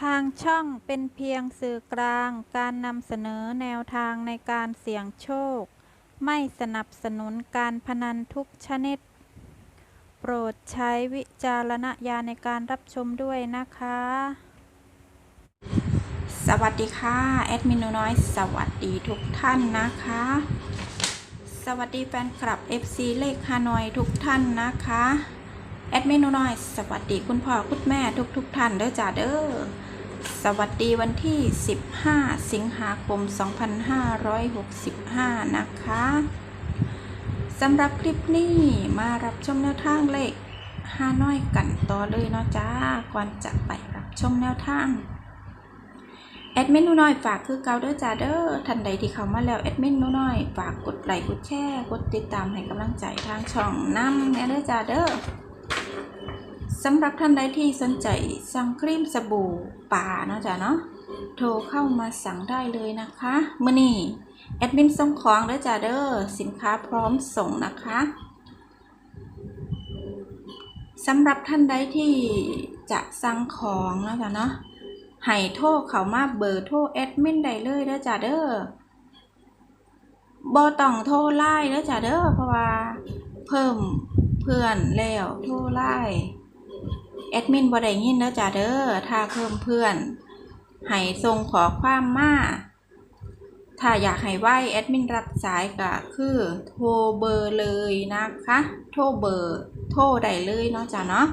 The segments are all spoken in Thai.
ทางช่องเป็นเพียงสื่อกลางการนำเสนอแนวทางในการเสี่ยงโชค ไม่สนับสนุนการพนันทุกชนิด โปรดใช้วิจารณญาณในการรับชมด้วยนะคะ สวัสดีค่ะแอดมินหนูน้อยสวัสดีทุกท่านนะคะ สวัสดีแฟนคลับ FC เลขฮานอยทุกท่านนะคะ แอดมินหนูน้อย สวัสดีคุณพ่อคุณแม่ทุกทุกๆท่านเด้อจ้าเด้อ สวัสดีวันที่ 15 สิงหาคม 2565 นะคะสำหรับคลิปนี้มารับชมแนวทางเลขฮาน้อยกันต่อเลยเนาะจ้า ก่อนจะไปรับชมแนวทางแอดมินนูน้อยฝากคือเกาเด้อจ้าเด้อท่านใดที่เข้ามาแล้วแอดมินนูน้อยฝากกดไลค์กดแชร์กดติดตามให้กำลังใจทางช่องน้ำแน่เด้อจ้าเด้อ สำหรับท่านใดที่สนใจสั่งครีมสบู่ป่าเนาะจ้าเนาะโทรเข้ามาสั่งได้เลยนะคะมื่อนี้แอดมินส่งของเด้อจ้าเด้อสินค้าพร้อมส่งนะคะสำหรับท่านใดที่จะสั่งของนะจ้าเนาะให้โทรเข้ามาเบอร์โทรแอดมินได้เลยเด้อจ้าเด้อบ่ต้องโทรไลน์เด้อจ้าเด้อเพราะว่าเพิ่มเพื่อนแล้วโทรไลน์ แอดมินบ่ได้ยินเด้อจ้าเด้อถ้าเพิ่มเพื่อนให้ส่งขอความมาถ้าอยากให้ไหวแอดมินรับสายก็คือโทรเบอร์เลยนะคะ โทรเบอร์ โทรได้เลยเนาะจ้าเนาะ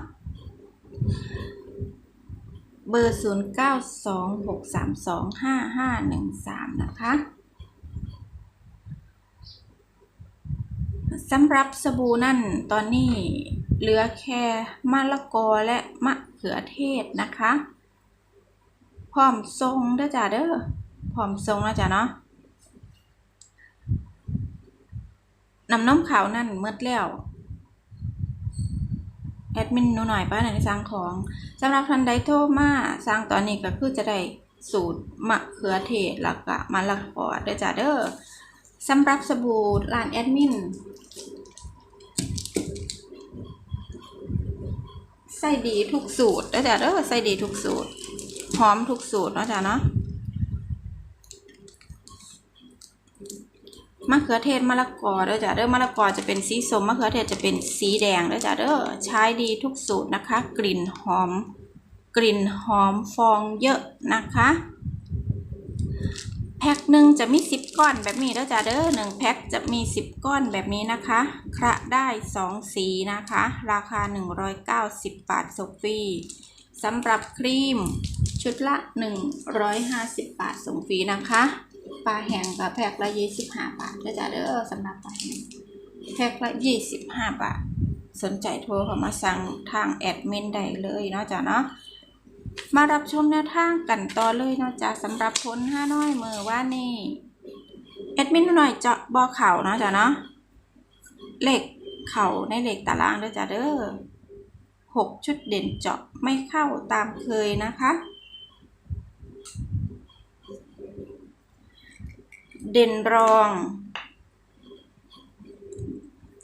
เบอร์ 0 9 2 6 3 2 5 5 1 3 นะคะ สำหรับสบู่นั่นตอนนี้ เหลือแค่มะละกอและมะเขือเทศนะคะพร้อมทรงเด้อจ้าเด้อพร้อมทรงนะจ้ะเนาะน้ำนมขาวนั่นเมื่อแล้วแอดมินหนูหน่อยป้าหน่อยสั่งของสำหรับท่านใดโทรมาสั่งตอนนี้ก็คือจะได้สูตรมะเขือเทศแล้วก็มะละกอเด้อจ้าเด้อสำหรับสบู่ร้านแอดมิน ใส่ดีทุกสูตรเด้อจ้าเด้อใส่ดีทุกสูตรหอมทุกสูตรเนะจ๊ะเนาะมะเขือเทศมะละกอเด้อจ้ะเด้อมะละกอจะเป็นสีส้มมะเขือเทศจะเป็นสีแดงเด้อจ้ะเด้อใช้ดีทุกสูตรนะคะ กลิ่นหอม กลิ่นหอมฟองเยอะนะคะ แพ็คหนึ่งจะมีสิบก้อนแบบนี้เด้อจ้าเด้อหนึ่งแพ็คจะมีสิบก้อนแบบนี้นะคะคระได้สองสีนะคะ ราคาหนึ่งร้อยเก้าสิบบาทส่งฟรีสำหรับครีม ชุดละหนึ่งร้อยห้าสิบบาทส่งฟรีนะคะปลาแห้งกับแพ็คละยี่สิบห้าบาทเด้อจ้าเด้อสำหรับปลาแห้งแพ็คละยี่สิบห้าบาท สนใจโทรเข้ามาสั่งทางแอดมินได้เลยเนาะจ้าเนาะ มารับชมแนวทางกันต่อเลยเนาะจ้ะสำหรับพ้นห้าน้อยมือว่านี่แอดมินหน่อยเจาะบอเข่าเนาะจ้ะเนาะเหล็กเข่าในเหล็กตารางเด้อจ้ะเด้อหกชุดเด่นเจาะไม่เข้าตามเคยนะคะ เด่นรอง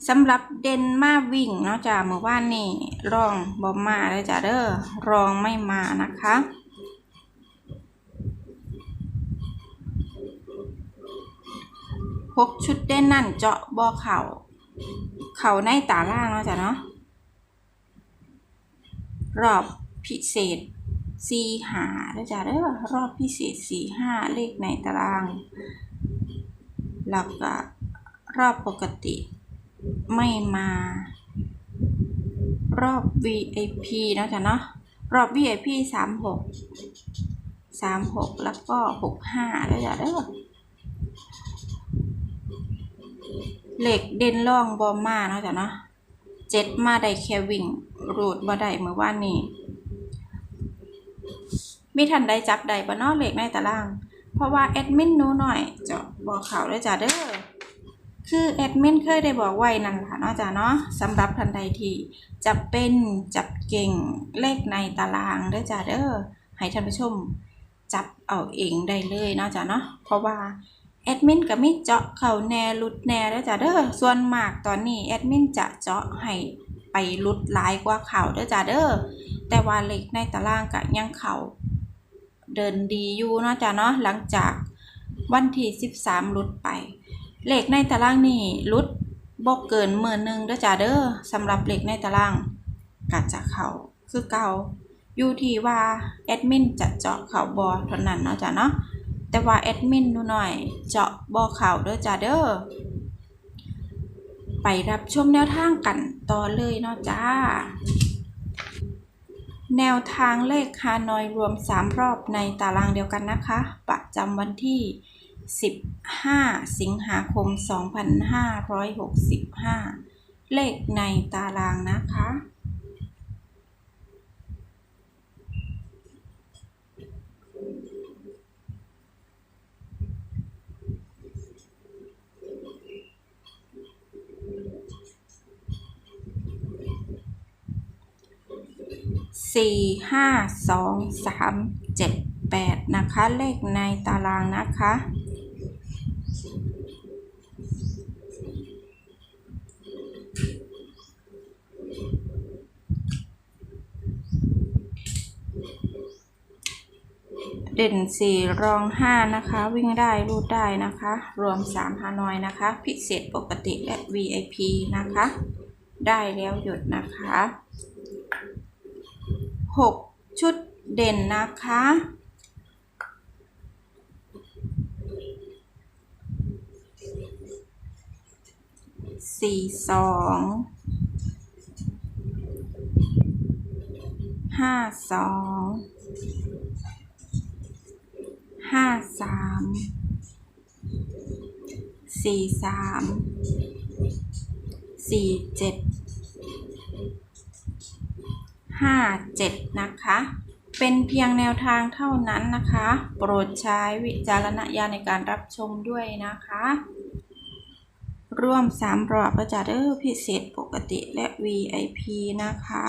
สำหรับเดนมาวิ่งเนาะจ้ะเมื่อวานนี่รองบอมมาเลยจ้ะเด้อรองไม่มานะคะหกชุดเด่นนั่นเจาะบอเข่าเข่าในตาล่างเนาะจ้ะเนาะรอบพิเศษสี่หาเด้อจ้ะเด้อรอบพิเศษสี่ห้าเลขในตารางแล้วก็รอบปกติ ไม่มา รอบ VIP เนะจ๊ะเนาะรอบ VIP สามหกสามหกแล้วก็หกห้าแล้วจ้ะเด้อเหล็กเด่นล่องบอมมาเนาะจ๊ะเนาะเจ็ดมาได้แค่วิ่งรูดบ่ได้เมื่อวานนี้มีทันได้จับได้บ่นาะเหล็กในตาราง เพราะว่าแอดมินนูหน่อยจะบอกเขาเลยจ้ะเด้อ คือแอดมินเคยได้บอกไว้นั่นค่ะเนาะจ้ะเนาะสำหรับท่านใดที่จะเป็นจับเก่งเลขในตารางเด้อจ้ะเด้อให้ท่านผู้ชมจับเอาเองได้เลยเนาะจ้ะเนาะเพราะว่าแอดมินก็ไมีเจาะเข่าแน่ลุดแน่เด้อจ้ะเด้อส่วนมากตอนนี้แอดมินจะเจาะให้ไปลุดหลายกว่าเข่าเด้อจ้ะเด้อแต่ว่าเลขในตารางก็ยังเข่าเดินดีอยู่เนาะจ้ะเนาะหลังจากวันที่ 13หลุดไป เลขในตารางนี่ลุดบ่เกินหมื่นหนึ่งเด้อจ้ะเด้อสำหรับเลขในตารางก็จะเขาคือเก่าอยู่ที่ว่าแอดมินจะเจาะเขาบ่เท่านั้นเนาะจ้ะเนาะแต่ว่าแอดมินหนูหน่อยเจาะบ่เขาเด้อจ้ะเด้อไปรับชมแนวทางกันต่อเลยเนาะจ้า แนวทางเลขฮานอยรวม 3 รอบในตารางเดียวกันนะคะ ประจำวันที่ 15 สิงหาคม 2565 เลขในตารางนะคะ สี่ห้าสองสามเจ็ดแปดนะคะ เลขในตารางนะคะ เด่นสี่รองห้านะคะ วิ่งได้รูดได้นะคะ รวมสามฮานอยนะคะ พิเศษปกติและ VIP นะคะ ได้แล้วหยุดนะคะหกชุดเด่นนะคะ สี่สองห้าสองห้า สามสี่สามสี่เจ็ดห้าเจ็ดนะคะ เป็นเพียงแนวทางเท่านั้นนะคะ โปรดใช้วิจารณญาณในการรับชมด้วยนะคะ ร่วมสามรอบประจัดเออพิเศษปกติและ VIP นะคะ